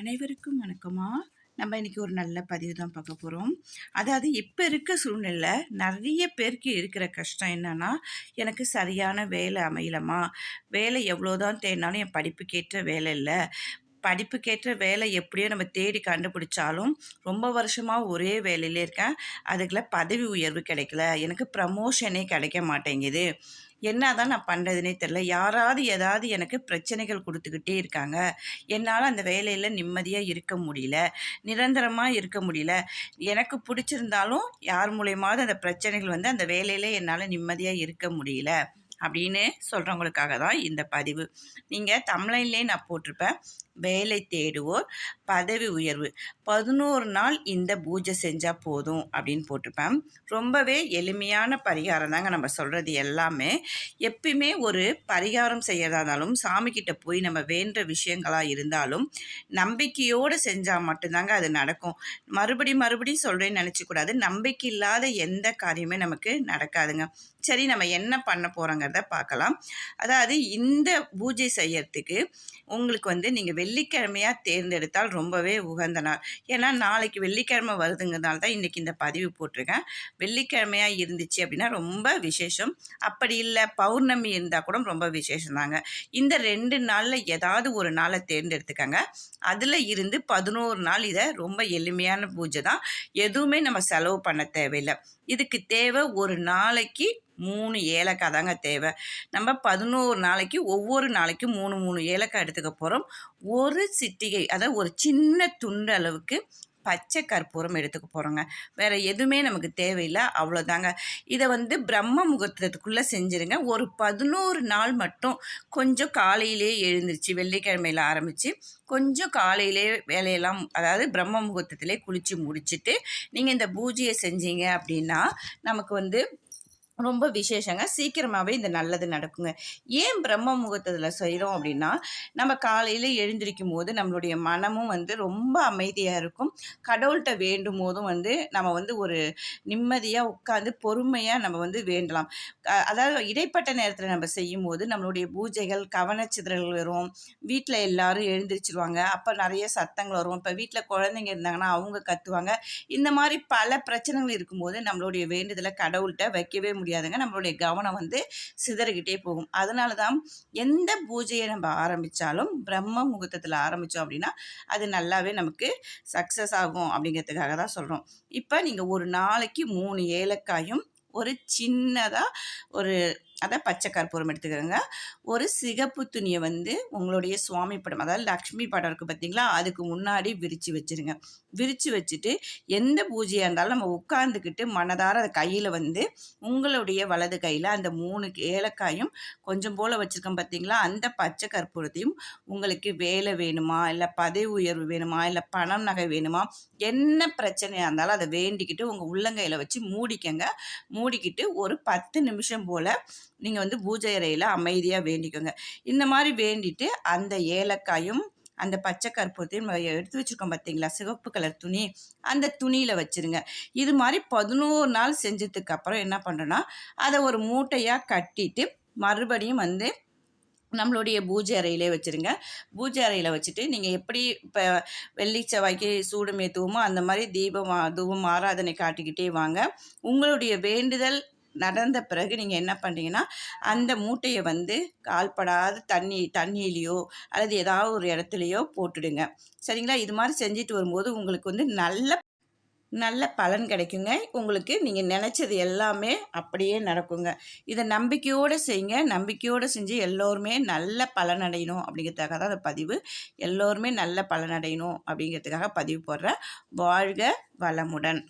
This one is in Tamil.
அனைவருக்கும் வணக்கமாக நம்ம இன்றைக்கி ஒரு நல்ல பதிவு தான் பார்க்க போகிறோம் அதாவது இப்போ இருக்க சூழ்நிலை நிறைய பேருக்கு இருக்கிற கஷ்டம் என்னென்னா எனக்கு சரியான வேலை அமையலம்மா. வேலை எவ்வளோதான் தேடினாலும் என் படிப்புக்கேற்ற வேலை இல்லை. படிப்புக்கேற்ற வேலை எப்படியோ நம்ம தேடி கண்டுபிடிச்சாலும் ரொம்ப வருஷமாக ஒரே வேலையிலே இருக்கேன். அதுக்குள்ள பதவி உயர்வு கிடைக்கல. எனக்கு ப்ரமோஷனே கிடைக்க மாட்டேங்குது. என்ன தான் நான் பண்ணுறதுனே தெரில யாராவது ஏதாவது எனக்கு பிரச்சனைகள் கொடுத்துக்கிட்டே இருக்காங்க. என்னால் அந்த வேலையில் நிம்மதியாக இருக்க முடியல. நிரந்தரமாக இருக்க முடியல. எனக்கு பிடிச்சிருந்தாலும் யார் மூலயமாவது அந்த பிரச்சனைகள் வந்து அந்த வேலையில் என்னால் நிம்மதியாக இருக்க முடியல. அப்படின்னு சொல்கிறவங்களுக்காக தான் இந்த பதிவு. நீங்கள் தமிழ்லேயே நான் போட்டிருப்பேன் வேலை தேடுவோர் பதவி உயர்வு. பதினோரு நாள் இந்த பூஜை செஞ்சால் போதும் அப்படின்னு போட்டிருப்பேன். ரொம்பவே எளிமையான பரிகாரம் தாங்க நம்ம சொல்கிறது எல்லாமே. எப்பயுமே ஒரு பரிகாரம் செய்யறதா இருந்தாலும் சாமிக்கிட்ட போய் நம்ம வேண்ட விஷயங்களாக இருந்தாலும் நம்பிக்கையோடு செஞ்சால் மட்டும்தாங்க அது நடக்கும். மறுபடி மறுபடியும் சொல்கிறேன்னு நினச்சிக்கூடாது நம்பிக்கை இல்லாத எந்த காரியமே நமக்கு நடக்காதுங்க. சரி நம்ம என்ன பண்ண போகிறோங்கிறத பார்க்கலாம். அதாவது இந்த பூஜை செய்யறதுக்கு உங்களுக்கு வந்து நீங்கள் வெள்ளிக்கிழமையாக தேர்ந்தெடுத்தால் ரொம்பவே உகந்த நாள். ஏன்னா நாளைக்கு வெள்ளிக்கிழமை வருதுங்கிறதுனால தான் இன்றைக்கி இந்த பதிவு போட்டிருக்கேன். வெள்ளிக்கிழமையாக இருந்துச்சு அப்படின்னா ரொம்ப விசேஷம். அப்படி இல்லை பௌர்ணமி இருந்தால் கூட ரொம்ப விசேஷம் தாங்க. இந்த ரெண்டு நாளில் ஏதாவது ஒரு நாளை தேர்ந்தெடுத்துக்கங்க. அதில் இருந்து பதினோரு நாள் இதை ரொம்ப எளிமையான பூஜை தான். எதுவுமே நம்ம செலவு பண்ண தேவையில்லை. இதுக்கு தேவை ஒரு நாளைக்கு மூணு ஏலக்காய் தாங்க தேவை. நம்ம பதினோரு நாளைக்கு ஒவ்வொரு நாளைக்கும் மூணு மூணு ஏலக்காய் எடுத்துக்க போகிறோம் ஒரு சிட்டிகை அதாவது ஒரு சின்ன துண்டு அளவுக்கு பச்சை கற்பூரம் எடுத்துக்க போகிறோங்க வேறு எதுவுமே நமக்கு தேவையில்லை அவ்வளோதாங்க. இதை வந்து பிரம்ம முகூர்த்தத்துக்குள்ளே செஞ்சுருங்க. ஒரு பதினோரு நாள் மட்டும் கொஞ்சம் காலையிலே எழுந்திருச்சு வெள்ளிக்கிழமையில் ஆரம்பித்து கொஞ்சம் காலையிலே வேலையெல்லாம் அதாவது பிரம்ம முகூர்த்தத்திலே குளித்து முடிச்சுட்டு நீங்கள் இந்த பூஜையை செஞ்சீங்க அப்படின்னா நமக்கு வந்து ரொம்ப விசேஷங்க. சீக்கிரமாகவே இந்த நல்லது நடக்குங்க. ஏன் பிரம்ம முகூர்த்தத்தில் செய்கிறோம் அப்படின்னா நம்ம காலையில் எழுந்திருக்கும் போது நம்மளுடைய மனமும் வந்து ரொம்ப அமைதியாக இருக்கும். கடவுள்கிட்ட வேண்டும் போதும் வந்து நம்ம வந்து ஒரு நிம்மதியாக உட்காந்து பொறுமையாக நம்ம வந்து வேண்டலாம். அதாவது இடைப்பட்ட நேரத்தில் நம்ம செய்யும் போது நம்மளுடைய பூஜைகள் கவனச்சிதறல் வரும். வீட்டில் எல்லாரும் எழுந்திரிச்சிருவாங்க. அப்போ நிறைய சத்தங்கள் வரும். இப்போ வீட்டில் குழந்தைங்க இருந்தாங்கன்னா அவங்க கத்துவாங்க. இந்த மாதிரி பல பிரச்சனைகள் இருக்கும்போது நம்மளுடைய வேண்டுதலை கடவுள்கிட்ட வைக்கவே முடியும் முடியாதுங்க. நம்மளுடைய கவனம் வந்து சிதறிக்கிட்டே போகும். அதனால தான் எந்த பூஜையை நம்ம ஆரம்பித்தாலும் பிரம்ம முகூர்த்தத்தில் ஆரம்பித்தோம் அப்படின்னா அது நல்லாவே நமக்கு சக்ஸஸ் ஆகும் அப்படிங்கிறதுக்காக தான் சொல்கிறோம் இப்போ நீங்கள் ஒரு நாளைக்கு மூணு ஏலக்காயும் ஒரு சின்னதாக ஒரு அதை பச்சை கற்பூரம் எடுத்துக்கோங்க ஒரு சிகப்பு துணியை வந்து உங்களுடைய சுவாமி படம் அதாவது லக்ஷ்மி படம் இருக்குது பார்த்தீங்களா அதுக்கு முன்னாடி விரித்து வச்சுருங்க. விரித்து வச்சுட்டு எந்த பூஜையாக இருந்தாலும் நம்ம உட்காந்துக்கிட்டு மனதார அதை கையில் வந்து உங்களுடைய வலது கையில் அந்த மூணு ஏலக்காயும் கொஞ்சம் போல் வச்சுருக்கோம் பார்த்தீங்களா அந்த பச்சை கற்பூரத்தையும் உங்களுக்கு வேலை வேணுமா? இல்லை பதவி உயர்வு வேணுமா? இல்லை பணம் நகை வேணுமா? என்ன பிரச்சனையாக இருந்தாலும் அதை வேண்டிக்கிட்டு உங்கள் உள்ளங்கையில் வச்சு மூடிக்கங்க. மூடிக்கிட்டு ஒரு பத்து நிமிஷம் போல் நீங்கள் வந்து பூஜை அறையில் அமைதியாக வேண்டிக்கோங்க. இந்த மாதிரி வேண்டிட்டு அந்த ஏலக்காயும் அந்த பச்சை கற்பூரத்தையும் எடுத்து வச்சுருக்கோம் பார்த்தீங்களா சிவப்பு கலர் துணி. அந்த துணியில் வச்சுருங்க. இது மாதிரி பதினோரு நாள் செஞ்சதுக்கு அப்புறம் என்ன பண்ணுறோன்னா அதை ஒரு மூட்டையாக கட்டிட்டு மறுபடியும் வந்து நம்மளுடைய பூஜை அறையிலே வச்சுருங்க. பூஜை அறையில் வச்சுட்டு நீங்கள் எப்படி இப்போ வெள்ளி செவ்வாய்க்கு சூடு மேத்துவோமோ அந்த மாதிரி தீபம் தூபம் ஆராதனை காட்டிக்கிட்டே வாங்க. உங்களுடைய வேண்டுதல் நடந்த பிறகு நீங்கள் என்ன பண்ணுறீங்கன்னா அந்த மூட்டையை வந்து கால்படாத தண்ணி தண்ணியிலையோ அல்லது ஏதாவது ஒரு இடத்துலையோ போட்டுடுங்க. சரிங்களா? இது மாதிரி செஞ்சுட்டு வரும்போது உங்களுக்கு வந்து நல்ல நல்ல பலன் கிடைக்குங்க. உங்களுக்கு நீங்கள் நினச்சது எல்லாமே அப்படியே நடக்குங்க. இதை நம்பிக்கையோடு செய்யுங்க. நம்பிக்கையோடு செஞ்சு எல்லோருமே நல்ல பலன் அடையணும் அப்படிங்கிறதுக்காக தான் அந்த பதிவு. எல்லோருமே நல்ல பலன் அடையணும் அப்படிங்கிறதுக்காக பதிவு போடுற வாழ்க வளமுடன்.